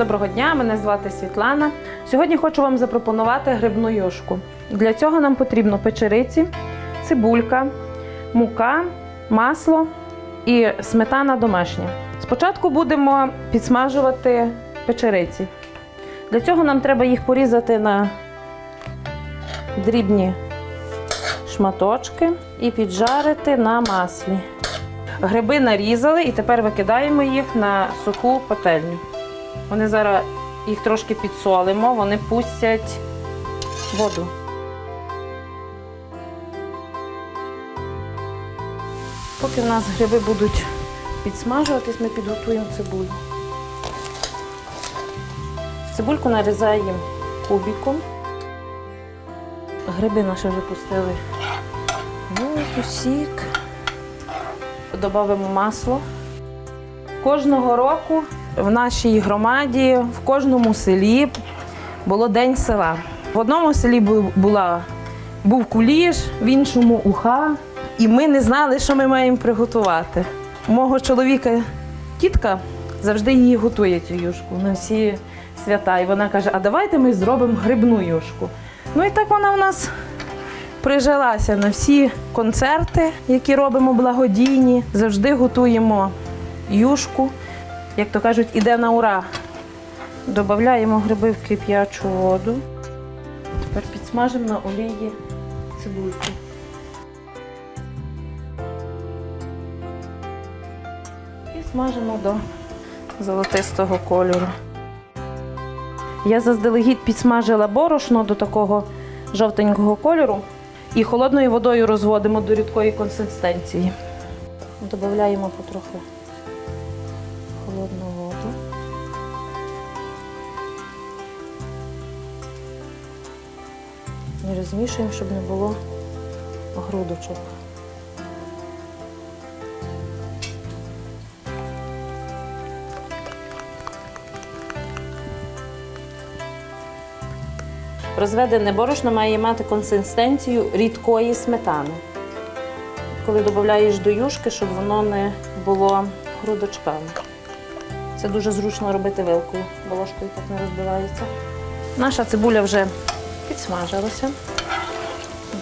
Доброго дня, мене звати Світлана. Сьогодні хочу вам запропонувати грибну юшку. Для цього нам потрібно печериці, цибулька, мука, масло і сметана домашня. Спочатку будемо підсмажувати печериці. Для цього нам треба їх порізати на дрібні шматочки і піджарити на маслі. Гриби нарізали і тепер викидаємо їх на суху пательню. Вони зараз їх трошки підсолимо, вони пустять воду. Поки в нас гриби будуть підсмажуватись, ми підготуємо цибулю. Цибульку нарізаємо кубиком. Гриби наші вже пустили воду, сік. Масло. Кожного року в нашій громаді, в кожному селі було День села. В одному селі була, був куліш, в іншому уха, і ми не знали, що ми маємо приготувати. Мого чоловіка тітка завжди її готує цю юшку на всі свята. І вона каже: а давайте ми зробимо грибну юшку. Ну і так вона в нас прижилася на всі концерти, які робимо благодійні. Завжди готуємо юшку. Як то кажуть, іде на ура. Додаємо гриби в кип'ячу воду. Тепер підсмажимо на олії цибульку. І смажимо до золотистого кольору. Я заздалегідь підсмажила борошно до такого жовтенького кольору і холодною водою розводимо до рідкої консистенції. Додаємо потрохи І розмішуємо, щоб не було грудочок. Розведене борошно має мати консистенцію рідкої сметани. Коли додаєш до юшки, щоб воно не було грудочками. Це дуже зручно робити вилкою, бо ложкою так не розбивається. Наша цибуля вже підсмажилася.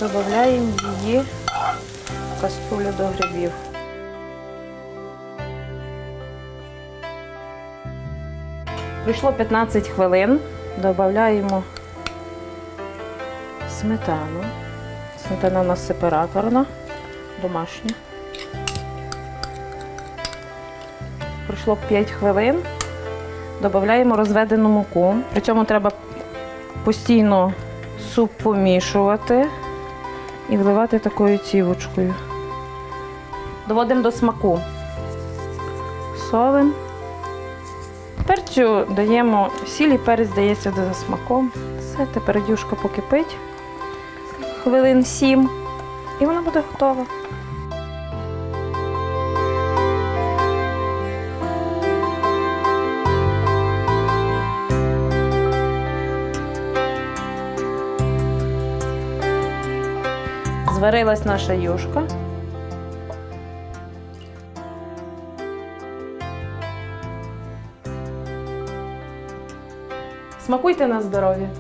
Додаємо її в каструлю до грибів. Пройшло 15 хвилин. Додаємо сметану. Сметана у нас сепараторна, домашня. Пройшло 5 хвилин. Додаємо розведену муку. При цьому треба постійно суп помішувати і вливати такою цівочкою. Доводимо до смаку. Солим. Перцю даємо сіль і перець дається за смаком. Все, тепер юшка покипить хвилин 7 і вона буде готова. Зварилась наша юшка. Смакуйте на здоров'я.